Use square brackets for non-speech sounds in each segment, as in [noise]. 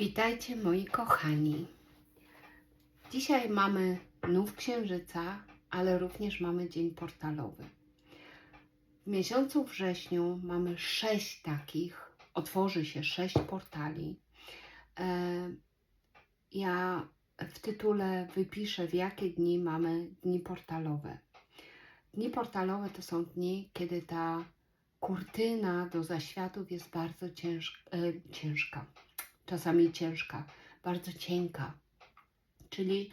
Witajcie moi kochani. Dzisiaj mamy nów księżyca, ale również mamy dzień portalowy. W miesiącu wrześniu mamy sześć takich, otworzy się sześć portali. E, Ja w tytule wypiszę, w jakie dni mamy dni portalowe. Dni portalowe to są dni, kiedy ta kurtyna do zaświatów jest bardzo e, ciężka czasami ciężka, bardzo cienka. Czyli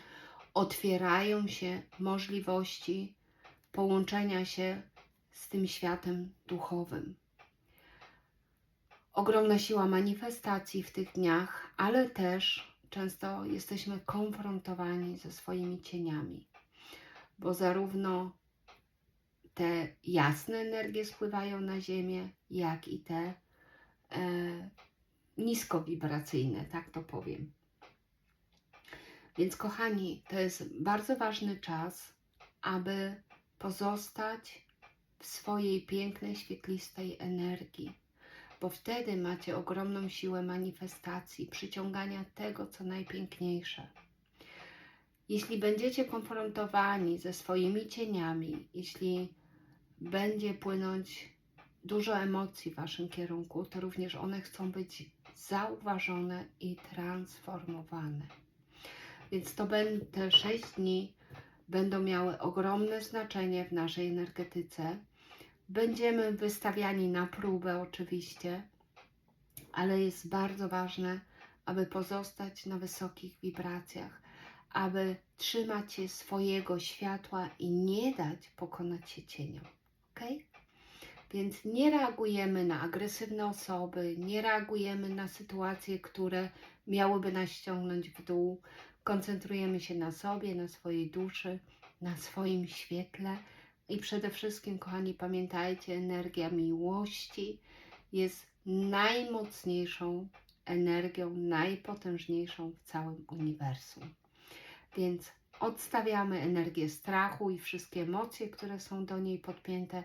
otwierają się możliwości połączenia się z tym światem duchowym. Ogromna siła manifestacji w tych dniach, ale też często jesteśmy konfrontowani ze swoimi cieniami, bo zarówno te jasne energie spływają na Ziemię, jak i te e, niskowibracyjne, tak to powiem. Więc, kochani, to jest bardzo ważny czas, aby pozostać w swojej pięknej, świetlistej energii, bo wtedy macie ogromną siłę manifestacji, przyciągania tego, co najpiękniejsze. Jeśli będziecie konfrontowani ze swoimi cieniami, jeśli będzie płynąć dużo emocji w Waszym kierunku, to również one chcą być zauważone i transformowane. Więc to te 6 dni będą miały ogromne znaczenie w naszej energetyce. Będziemy wystawiani na próbę oczywiście, ale jest bardzo ważne, aby pozostać na wysokich wibracjach, aby trzymać się swojego światła i nie dać pokonać się cieniom. ok? Więc nie reagujemy na agresywne osoby, nie reagujemy na sytuacje, które miałyby nas ściągnąć w dół. Koncentrujemy się na sobie, na swojej duszy, na swoim świetle i przede wszystkim, kochani, pamiętajcie, energia miłości jest najmocniejszą energią, najpotężniejszą w całym uniwersum. Więc odstawiamy energię strachu i wszystkie emocje, które są do niej podpięte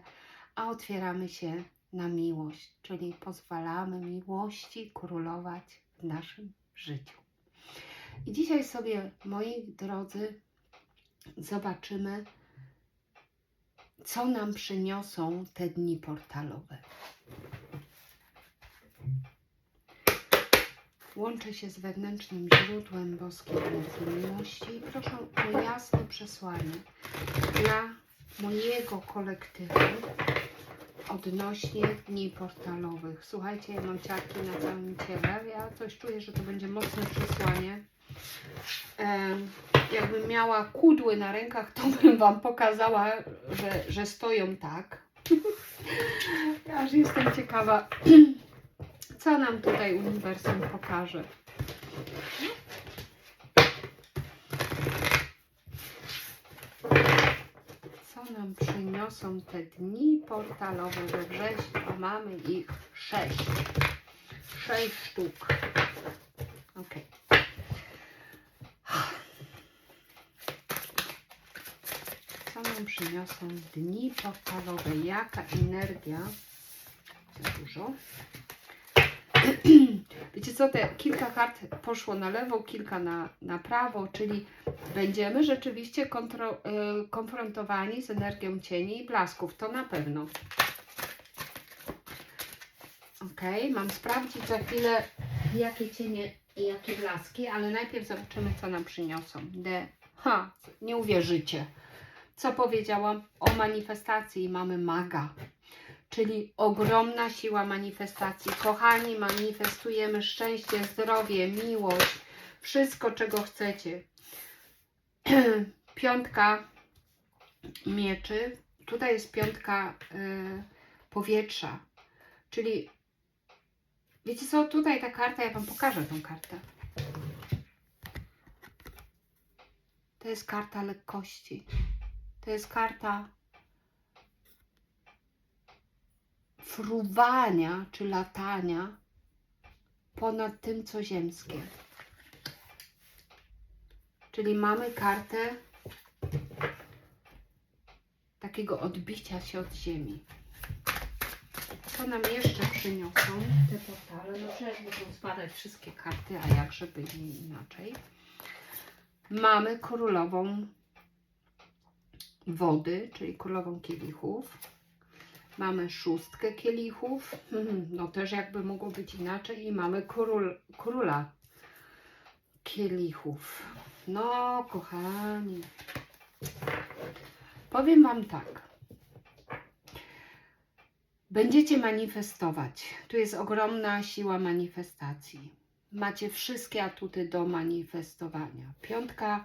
a otwieramy się na miłość, czyli pozwalamy miłości królować w naszym życiu. I dzisiaj sobie, moi drodzy, zobaczymy, co nam przyniosą te dni portalowe. Łączę się z wewnętrznym źródłem boskiej energii miłości i proszę o jasne przesłanie dla mojego kolektywu odnośnie dni portalowych. Słuchajcie, ja mam ciarki na całym ciele. Ja coś czuję, że to będzie mocne przesłanie. Jakbym miała kudły na rękach, to [laughs] bym Wam pokazała, że, że stoją tak. [laughs] ja aż jestem ciekawa, [clears throat] co nam tutaj uniwersum pokaże. co nam przyniosą te dni portalowe we wrześniu, a mamy ich sześć. Sześć sztuk. Ok. Co nam przyniosą dni portalowe? Jaka energia? Za dużo. [clears throat] Wiecie co, te kilka kart poszło na lewo, kilka na, na prawo, czyli będziemy rzeczywiście kontro, y, konfrontowani z energią cieni i blasków, to na pewno. Ok, mam sprawdzić za chwilę, jakie cienie i jakie blaski, ale najpierw zobaczymy, co nam przyniosą. De, ha, nie uwierzycie. Co powiedziałam o manifestacji? Mamy maga czyli ogromna siła manifestacji. Kochani, manifestujemy szczęście, zdrowie, miłość, wszystko, czego chcecie. [clears throat] Piątka mieczy, tutaj jest piątka y, powietrza, czyli wiecie co, tutaj ta karta, ja Wam pokażę tą kartę. To jest karta lekkości. To jest karta fruwania czy latania ponad tym, co ziemskie. Czyli mamy kartę takiego odbicia się od ziemi. Co nam jeszcze przyniosą te portale. No przecież muszą spadać wszystkie karty, a jakże by nie inaczej. Mamy królową wody, czyli królową kielichów. Mamy szóstkę kielichów, no też jakby mogło być inaczej. I mamy król, króla kielichów. No, kochani, powiem Wam tak. Będziecie manifestować. Tu jest ogromna siła manifestacji. Macie wszystkie atuty do manifestowania. Piątka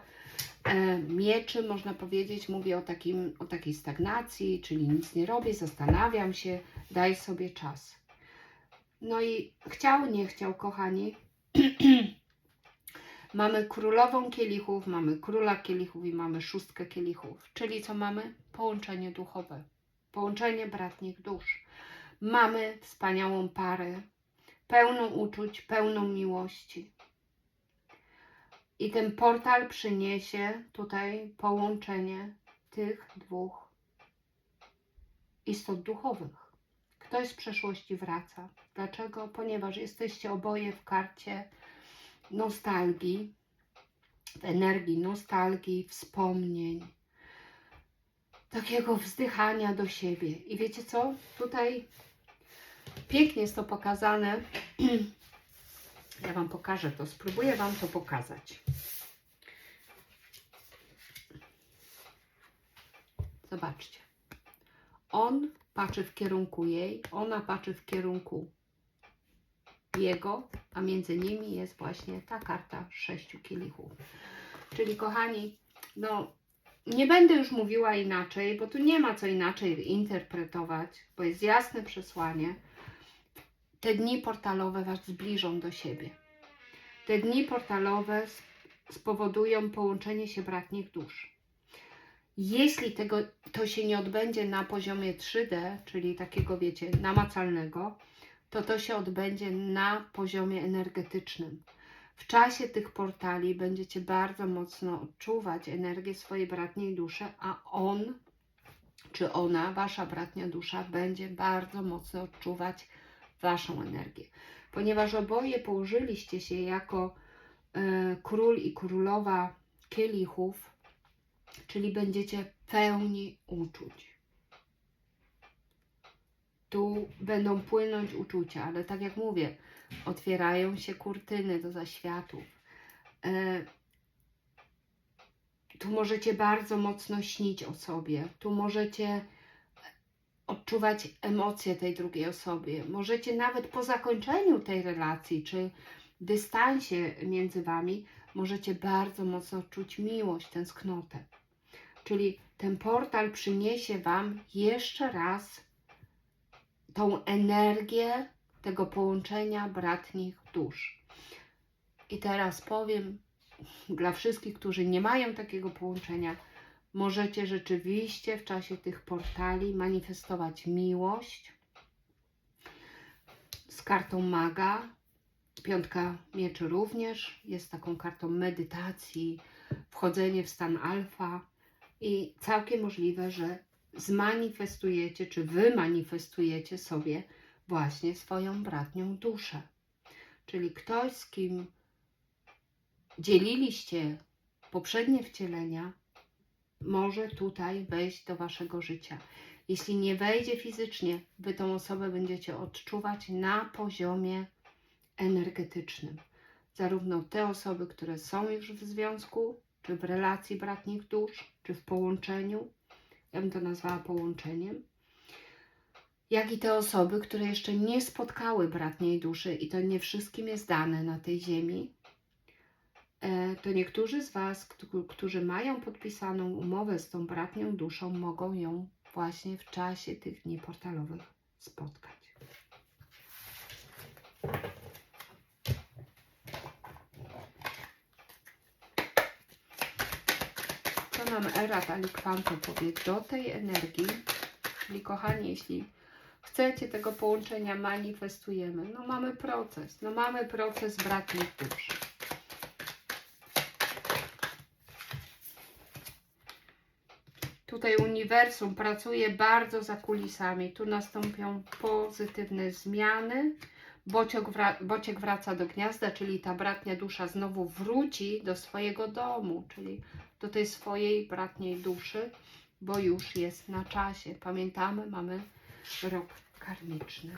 e, mieczy, można powiedzieć, mówi o, takim, o takiej stagnacji, czyli nic nie robię, zastanawiam się, daj sobie czas. No i chciał, nie chciał, kochani. [clears throat] mamy królową kielichów, mamy króla kielichów i mamy szóstkę kielichów. Czyli co mamy? Połączenie duchowe, połączenie bratnich dusz. Mamy wspaniałą parę, pełną uczuć, pełną miłości. I ten portal przyniesie tutaj połączenie tych dwóch istot duchowych. Ktoś z przeszłości wraca. Dlaczego? Ponieważ jesteście oboje w karcie nostalgii, w energii nostalgii, wspomnień, takiego wzdychania do siebie. I wiecie co? Tutaj pięknie jest to pokazane. [clears throat] Ja Wam pokażę to, spróbuję Wam to pokazać. Zobaczcie. On patrzy w kierunku jej, ona patrzy w kierunku jego, a między nimi jest właśnie ta karta sześciu kielichów. Czyli kochani, no nie będę już mówiła inaczej, bo tu nie ma co inaczej interpretować, bo jest jasne przesłanie. Te dni portalowe Was zbliżą do siebie. Te dni portalowe spowodują połączenie się bratnich dusz. Jeśli tego, to się nie odbędzie na poziomie 3D, czyli takiego, wiecie, namacalnego, to to się odbędzie na poziomie energetycznym. W czasie tych portali będziecie bardzo mocno odczuwać energię swojej bratniej duszy, a on czy ona, wasza bratnia dusza, będzie bardzo mocno odczuwać waszą energię. Ponieważ oboje położyliście się jako e, król i królowa kielichów, czyli będziecie pełni uczuć. Tu będą płynąć uczucia, ale tak jak mówię, otwierają się kurtyny do zaświatów. E, tu możecie bardzo mocno śnić o sobie, tu możecie odczuwać emocje tej drugiej osoby. Możecie nawet po zakończeniu tej relacji czy dystansie między wami, możecie bardzo mocno czuć miłość, tęsknotę. Czyli ten portal przyniesie wam jeszcze raz tą energię tego połączenia bratnich dusz. I teraz powiem dla wszystkich, którzy nie mają takiego połączenia, możecie rzeczywiście w czasie tych portali manifestować miłość z kartą maga. Piątka mieczy również jest taką kartą medytacji, wchodzenie w stan alfa i całkiem możliwe, że zmanifestujecie, czy wy manifestujecie sobie właśnie swoją bratnią duszę. Czyli ktoś, z kim dzieliliście poprzednie wcielenia, może tutaj wejść do waszego życia. Jeśli nie wejdzie fizycznie, wy tą osobę będziecie odczuwać na poziomie energetycznym. Zarówno te osoby, które są już w związku, czy w relacji bratnich dusz, czy w połączeniu, ja bym to nazwała połączeniem, jak i te osoby, które jeszcze nie spotkały bratniej duszy, i to nie wszystkim jest dane na tej ziemi, to niektórzy z Was, któ- którzy mają podpisaną umowę z tą bratnią duszą, mogą ją właśnie w czasie tych dni portalowych spotkać. Co nam Erat Alikwanto powie do tej energii, czyli kochani, jeśli chcecie tego połączenia, manifestujemy. No mamy proces, no mamy proces bratnich dusz. Tutaj uniwersum pracuje bardzo za kulisami. Tu nastąpią pozytywne zmiany. Bociek, wra Bociek wraca do gniazda, czyli ta bratnia dusza znowu wróci do swojego domu, czyli do tej swojej bratniej duszy, bo już jest na czasie. Pamiętamy, mamy rok karmiczny.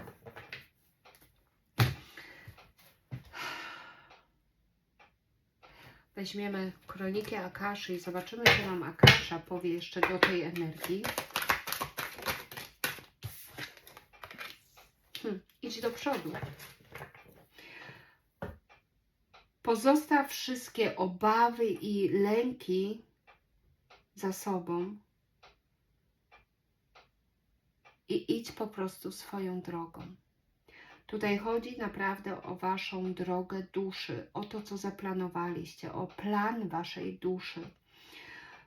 Weźmiemy kronikę Akaszy i zobaczymy, co nam Akasza powie jeszcze do tej energii. Hmm, idź do przodu. Pozostaw wszystkie obawy i lęki za sobą i idź po prostu swoją drogą. Tutaj chodzi naprawdę o Waszą drogę duszy, o to, co zaplanowaliście, o plan Waszej duszy.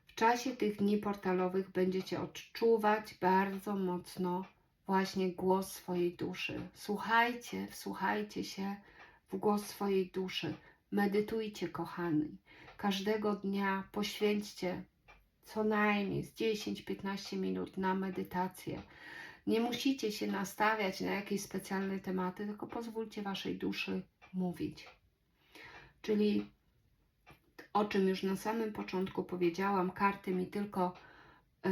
W czasie tych dni portalowych będziecie odczuwać bardzo mocno właśnie głos swojej duszy. Słuchajcie, wsłuchajcie się w głos swojej duszy. Medytujcie, kochani. Każdego dnia poświęćcie co najmniej z 10-15 minut na medytację. Nie musicie się nastawiać na jakieś specjalne tematy, tylko pozwólcie Waszej duszy mówić. Czyli o czym już na samym początku powiedziałam, karty mi tylko y,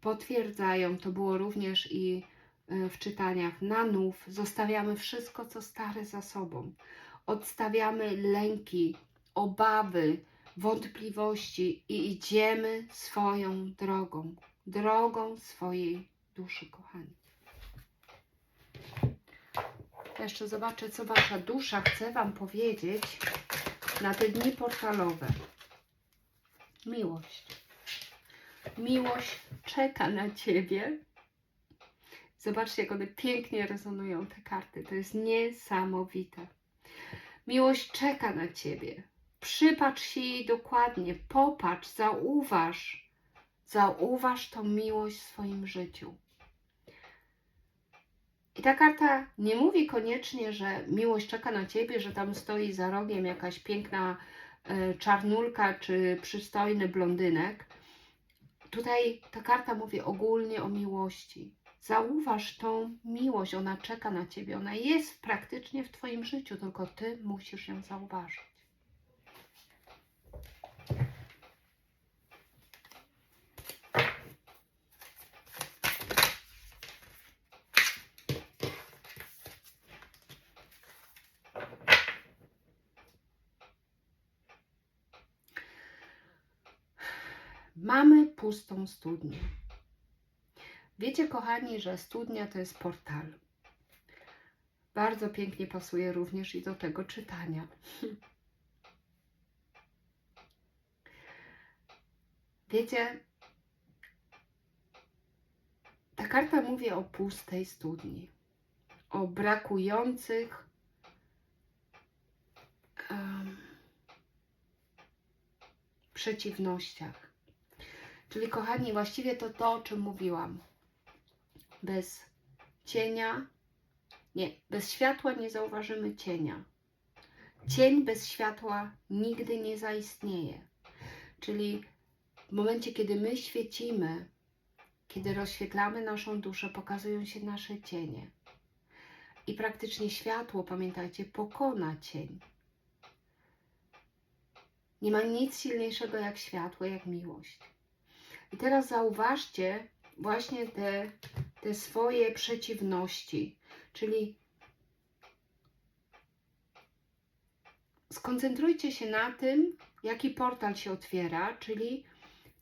potwierdzają, to było również i y, w czytaniach na nów. Zostawiamy wszystko, co stare za sobą. Odstawiamy lęki, obawy, wątpliwości i idziemy swoją drogą, drogą swojej duszy, kochani. Jeszcze zobaczę, co Wasza dusza chce Wam powiedzieć na te dni portalowe. Miłość. Miłość czeka na Ciebie. Zobaczcie, jak one pięknie rezonują te karty. To jest niesamowite. Miłość czeka na Ciebie. Przypatrz się jej dokładnie, popatrz, zauważ. Zauważ tą miłość w swoim życiu. I ta karta nie mówi koniecznie, że miłość czeka na ciebie, że tam stoi za rogiem jakaś piękna y, czarnulka czy przystojny blondynek. Tutaj ta karta mówi ogólnie o miłości. Zauważ tą miłość, ona czeka na ciebie, ona jest praktycznie w twoim życiu, tylko ty musisz ją zauważyć. Mamy pustą studnię. Wiecie, kochani, że studnia to jest portal. Bardzo pięknie pasuje również i do tego czytania. [laughs] Wiecie, ta karta mówi o pustej studni, o brakujących um, przeciwnościach. Czyli, kochani, właściwie to to, o czym mówiłam. Bez cienia, nie, bez światła nie zauważymy cienia. Cień bez światła nigdy nie zaistnieje. Czyli w momencie, kiedy my świecimy, kiedy rozświetlamy naszą duszę, pokazują się nasze cienie. I praktycznie światło, pamiętajcie, pokona cień. Nie ma nic silniejszego jak światło, jak miłość. I teraz zauważcie właśnie te, te swoje przeciwności, czyli skoncentrujcie się na tym, jaki portal się otwiera, czyli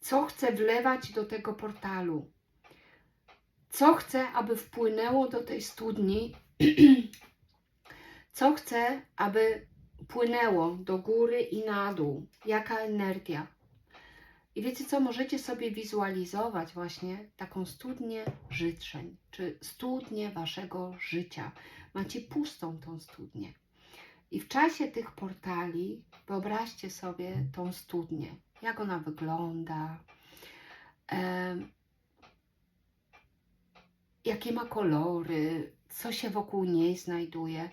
co chcę wlewać do tego portalu. Co chcę, aby wpłynęło do tej studni, [clears throat] co chcę, aby płynęło do góry i na dół, jaka energia. I wiecie co, możecie sobie wizualizować właśnie taką studnię życzeń, czy studnię waszego życia. Macie pustą tą studnię. I w czasie tych portali wyobraźcie sobie tą studnię, jak ona wygląda, e, jakie ma kolory, co się wokół niej znajduje.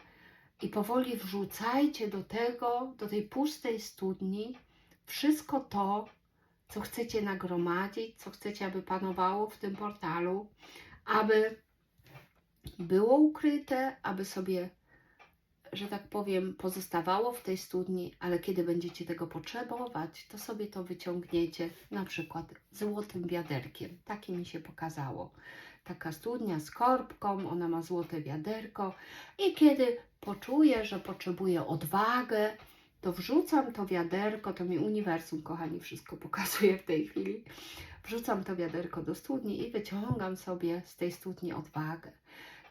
I powoli wrzucajcie do tego, do tej pustej studni, wszystko to, co chcecie nagromadzić, co chcecie, aby panowało w tym portalu, aby było ukryte, aby sobie, że tak powiem, pozostawało w tej studni, ale kiedy będziecie tego potrzebować, to sobie to wyciągniecie, na przykład złotym wiaderkiem. Takie mi się pokazało. Taka studnia z korbką, ona ma złote wiaderko i kiedy poczuję, że potrzebuję odwagę, to wrzucam to wiaderko, to mi uniwersum, kochani, wszystko pokazuje w tej chwili. Wrzucam to wiaderko do studni i wyciągam sobie z tej studni odwagę.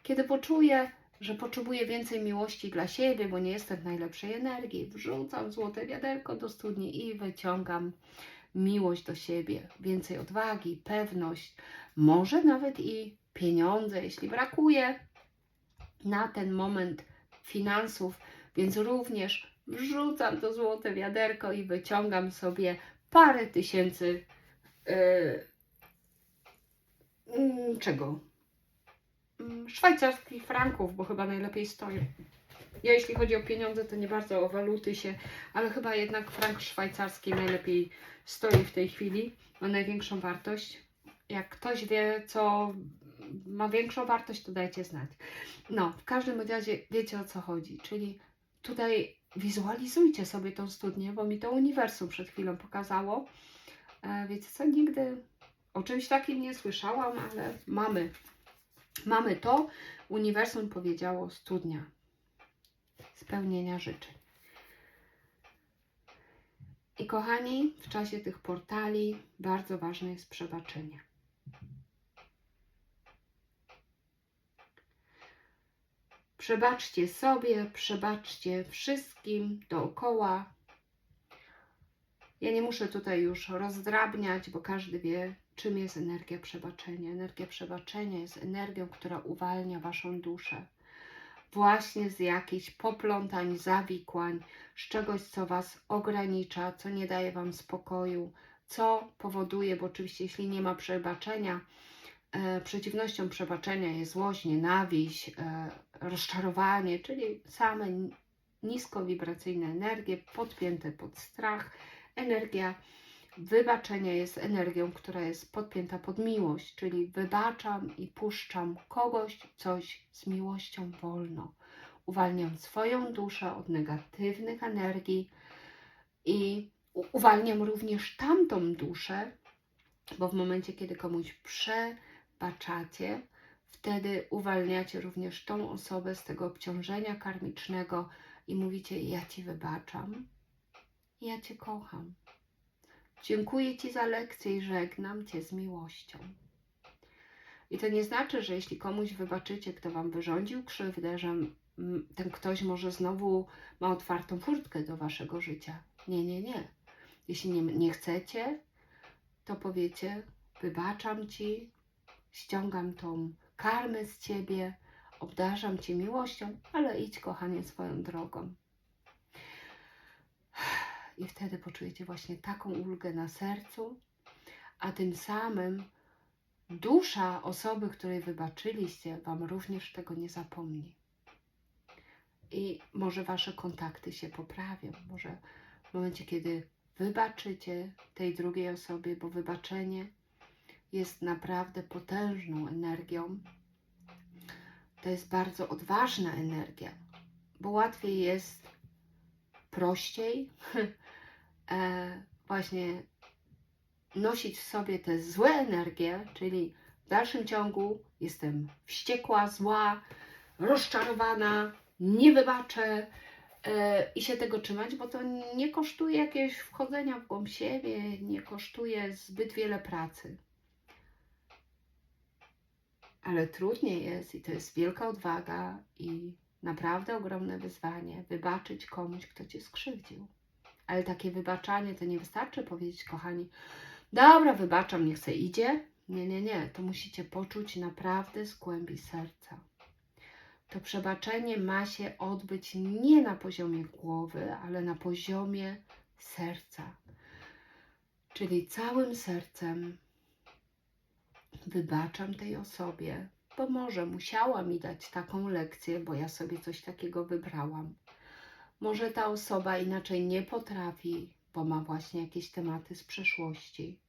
Kiedy poczuję, że potrzebuję więcej miłości dla siebie, bo nie jestem w najlepszej energii, wrzucam złote wiaderko do studni i wyciągam miłość do siebie, więcej odwagi, pewność, może nawet i pieniądze, jeśli brakuje na ten moment finansów, więc również wrzucam to złote wiaderko i wyciągam sobie parę tysięcy yy, czego? Mm, Szwajcarskich franków, bo chyba najlepiej stoją. Ja jeśli chodzi o pieniądze, to nie bardzo o waluty się, ale chyba jednak frank szwajcarski najlepiej stoi w tej chwili, ma największą wartość. Jak ktoś wie, co ma większą wartość, to dajcie znać. No, w każdym razie wiecie o co chodzi, czyli tutaj wizualizujcie sobie tą studnię, bo mi to uniwersum przed chwilą pokazało. E, wiecie co, nigdy o czymś takim nie słyszałam, ale mamy. Mamy to. Uniwersum powiedziało studnia spełnienia życzeń. I kochani, w czasie tych portali bardzo ważne jest przebaczenie. Przebaczcie sobie, przebaczcie wszystkim dookoła. Ja nie muszę tutaj już rozdrabniać, bo każdy wie, czym jest energia przebaczenia. Energia przebaczenia jest energią, która uwalnia Waszą duszę właśnie z jakichś poplątań, zawikłań, z czegoś, co Was ogranicza, co nie daje Wam spokoju, co powoduje, bo oczywiście jeśli nie ma przebaczenia, przeciwnością przebaczenia jest złość, nienawiść, e, rozczarowanie, czyli same niskowibracyjne energie podpięte pod strach, energia wybaczenia jest energią, która jest podpięta pod miłość, czyli wybaczam i puszczam kogoś, coś z miłością wolno. Uwalniam swoją duszę od negatywnych energii i uwalniam również tamtą duszę, bo w momencie, kiedy komuś przebaczacie, wtedy uwalniacie również tą osobę z tego obciążenia karmicznego i mówicie: Ja ci wybaczam, ja cię kocham. Dziękuję Ci za lekcję i żegnam Cię z miłością. I to nie znaczy, że jeśli komuś wybaczycie, kto Wam wyrządził krzywdę, że ten ktoś może znowu ma otwartą furtkę do Waszego życia. Nie, nie, nie. Jeśli nie, nie chcecie, to powiecie: Wybaczam Ci, ściągam tą karmę z Ciebie, obdarzam Cię miłością, ale idź, kochanie, swoją drogą. I wtedy poczujecie właśnie taką ulgę na sercu, a tym samym dusza osoby, której wybaczyliście, Wam również tego nie zapomni. I może Wasze kontakty się poprawią. Może w momencie, kiedy wybaczycie tej drugiej osobie, bo wybaczenie jest naprawdę potężną energią. To jest bardzo odważna energia, bo łatwiej jest prościej [laughs] e, właśnie nosić w sobie te złe energie, czyli w dalszym ciągu jestem wściekła, zła, rozczarowana, nie wybaczę e, i się tego trzymać, bo to nie kosztuje jakiegoś wchodzenia w głąb siebie, nie kosztuje zbyt wiele pracy. Ale trudniej jest i to jest wielka odwaga i naprawdę ogromne wyzwanie wybaczyć komuś, kto cię skrzywdził. Ale takie wybaczanie to nie wystarczy powiedzieć, kochani, dobra, wybaczam, niech se idzie. Nie, nie, nie. To musicie poczuć naprawdę z głębi serca. To przebaczenie ma się odbyć nie na poziomie głowy, ale na poziomie serca. Czyli całym sercem wybaczam tej osobie, bo może musiała mi dać taką lekcję, bo ja sobie coś takiego wybrałam. Może ta osoba inaczej nie potrafi, bo ma właśnie jakieś tematy z przeszłości.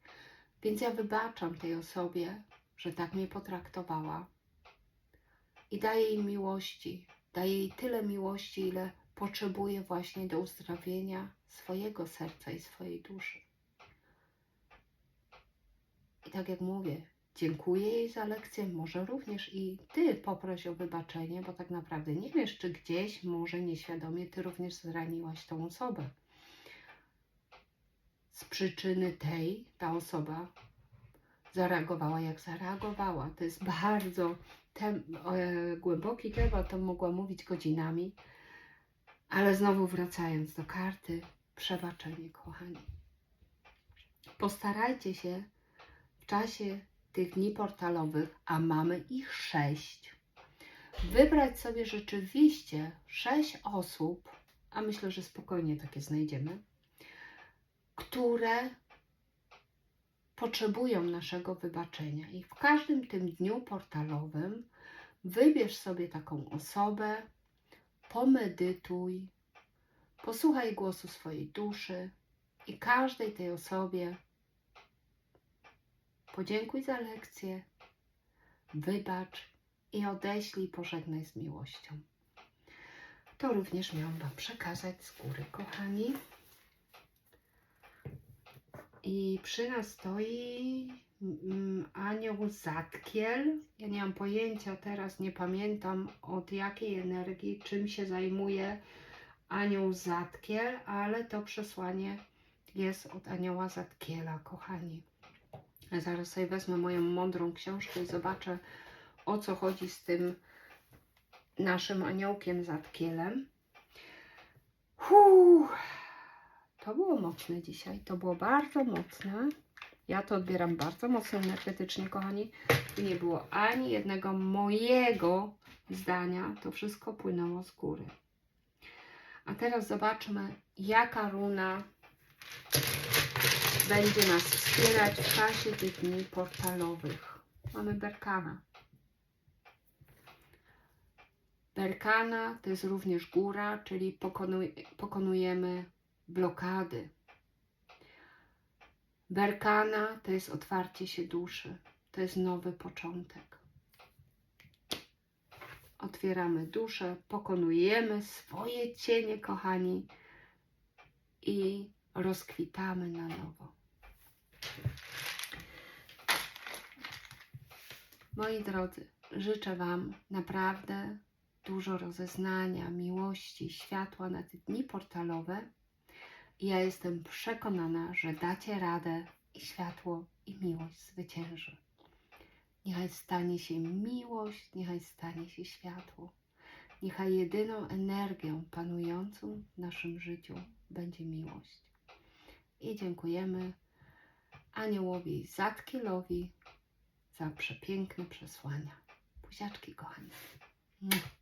Więc ja wybaczam tej osobie, że tak mnie potraktowała i daję jej miłości. Daję jej tyle miłości, ile potrzebuje właśnie do uzdrowienia swojego serca i swojej duszy. I tak jak mówię, dziękuję jej za lekcję. Może również i ty poproś o wybaczenie, bo tak naprawdę nie wiesz, czy gdzieś, może nieświadomie, ty również zraniłaś tą osobę. Z przyczyny tej ta osoba zareagowała jak zareagowała. To jest bardzo tem, e, głęboki temat, to mogła mówić godzinami. Ale znowu wracając do karty, przebaczenie, kochani. Postarajcie się w czasie tych dni portalowych, a mamy ich sześć, wybrać sobie rzeczywiście sześć osób, a myślę, że spokojnie takie znajdziemy, które potrzebują naszego wybaczenia. I w każdym tym dniu portalowym wybierz sobie taką osobę, pomedytuj, posłuchaj głosu swojej duszy i każdej tej osobie podziękuj za lekcję, wybacz i odeślij pożegnaj z miłością. To również miałam Wam przekazać z góry, kochani. I przy nas stoi mm, anioł Zatkiel. Ja nie mam pojęcia teraz, nie pamiętam od jakiej energii, czym się zajmuje anioł Zatkiel, ale to przesłanie jest od anioła Zatkiela, kochani. Zaraz sobie wezmę moją mądrą książkę i zobaczę, o co chodzi z tym naszym aniołkiem Zatkielem. Huh. To było mocne dzisiaj. To było bardzo mocne. Ja to odbieram bardzo mocno energetycznie, kochani. Tu nie było ani jednego mojego zdania. To wszystko płynęło z góry. A teraz zobaczmy, jaka runa będzie nas wspierać w czasie tych dni portalowych. Mamy Berkana. Berkana to jest również góra, czyli pokonuj, pokonujemy blokady. Berkana to jest otwarcie się duszy, to jest nowy początek. Otwieramy duszę, pokonujemy swoje cienie, kochani, i rozkwitamy na nowo. Moi drodzy, życzę Wam naprawdę dużo rozeznania, miłości, światła na te dni portalowe. Ja jestem przekonana, że dacie radę i światło i miłość zwycięży. Niechaj stanie się miłość, niechaj stanie się światło. Niechaj jedyną energią panującą w naszym życiu będzie miłość. I dziękujemy aniołowi Zatkielowi za przepiękne przesłania. Buziaczki, kochani. Mua.